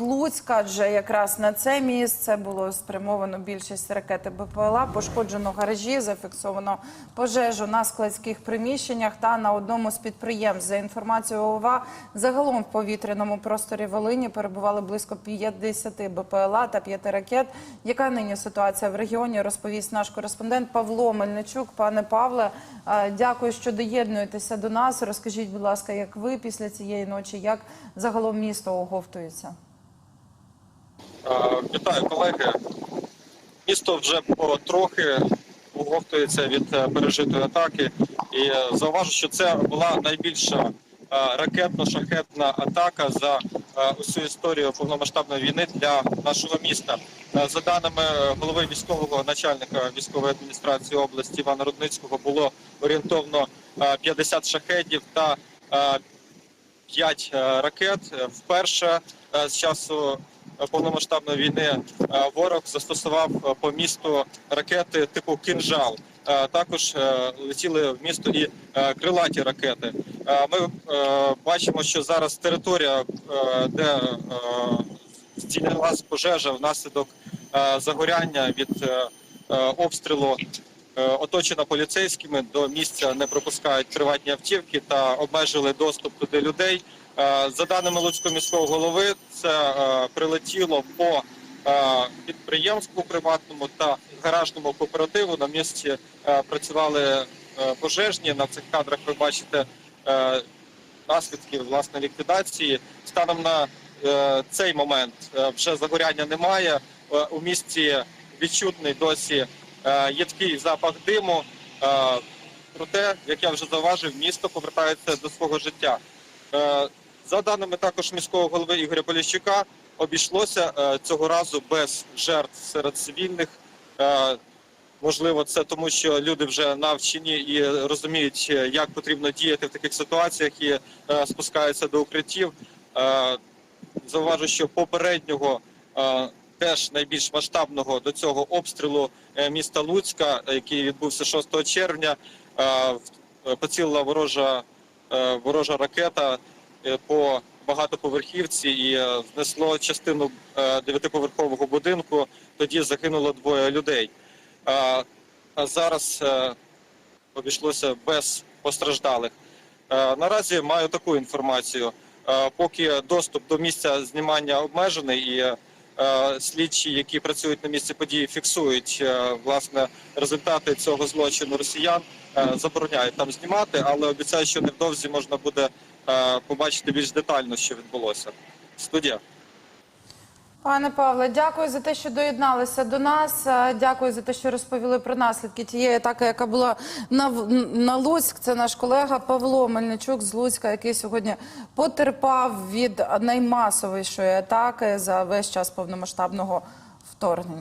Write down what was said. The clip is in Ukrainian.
Луцька, адже якраз на це місце було спрямовано більшість ракети БПЛА, пошкоджено гаражі, зафіксовано пожежу на складських приміщеннях та на одному з підприємств. За інформацією ОВА, загалом в повітряному просторі Волині перебували близько 50 БПЛА та 5 ракет. Яка нині ситуація в регіоні, розповість наш кореспондент Павло Мельничук. Пане Павле, е, дякую, що доєднуєтеся до нас. Розкажіть, будь ласка, як ви після цієї ночі, як загалом місто оговтується? Вітаю, колеги. Місто вже потрохи оговтується від е, пережитої атаки. І е, зауважу, що це була найбільша е, ракетно-шахетна атака за усю історію повномасштабної війни для нашого міста. За даними голови військового начальника військової адміністрації області Івана Рудницького, було орієнтовно е, 50 шахетів та е, 5 ракет. Вперше з часу повномасштабної війни е, ворог застосував е, по місту ракети типу кінжал. Е, Також е, летіли в місто і е, крилаті ракети. Е, Ми е, бачимо, що зараз територія, е, де е, здійнялась пожежа внаслідок е, загоряння від е, е, обстрілу е, оточена поліцейськими. До місця не пропускають приватні автівки та обмежили доступ туди людей. Е, За даними Луцького міського голови, це е, прилетіло по е, підприємству приватному та гаражному кооперативу. На місці е, працювали е, пожежні. На цих кадрах ви бачите е, наслідки власне ліквідації. Станом на е, цей момент е, вже загоряння немає. Е, у місті відчутний досі е, їдкий запах диму. Е, проте, як я вже зауважив, місто повертається до свого життя. Е, за даними також міського голови Ігоря Поліщука, обійшлося цього разу без жертв серед цивільних. Можливо, це тому, що люди вже навчені і розуміють, як потрібно діяти в таких ситуаціях і спускаються до укриттів. Зауважу, що попереднього теж найбільш масштабного до цього обстрілу е, міста Луцька, е, який відбувся 6 червня, е, поцілила ворожа, ворожа ракета по багатоповерхівці і знесло частину дев'ятиповерхового будинку. Тоді загинуло двоє людей. А, зараз обійшлося без постраждалих. Наразі маю таку інформацію. Поки доступ до місця знімання обмежений, і слідчі, які працюють на місці події, фіксують е, власне результати цього злочину росіян, е, забороняють там знімати, але обіцяю, що невдовзі можна буде е, побачити більш детально, що відбулося. Студія. Пане Павле, дякую за те, що доєдналися до нас. Е, Дякую за те, що розповіли про наслідки тієї атаки, яка була на, на Луцьк. Це наш колега Павло Мельничук з Луцька, який сьогодні потерпав від наймасовішої атаки за весь час повномасштабного вторгнення.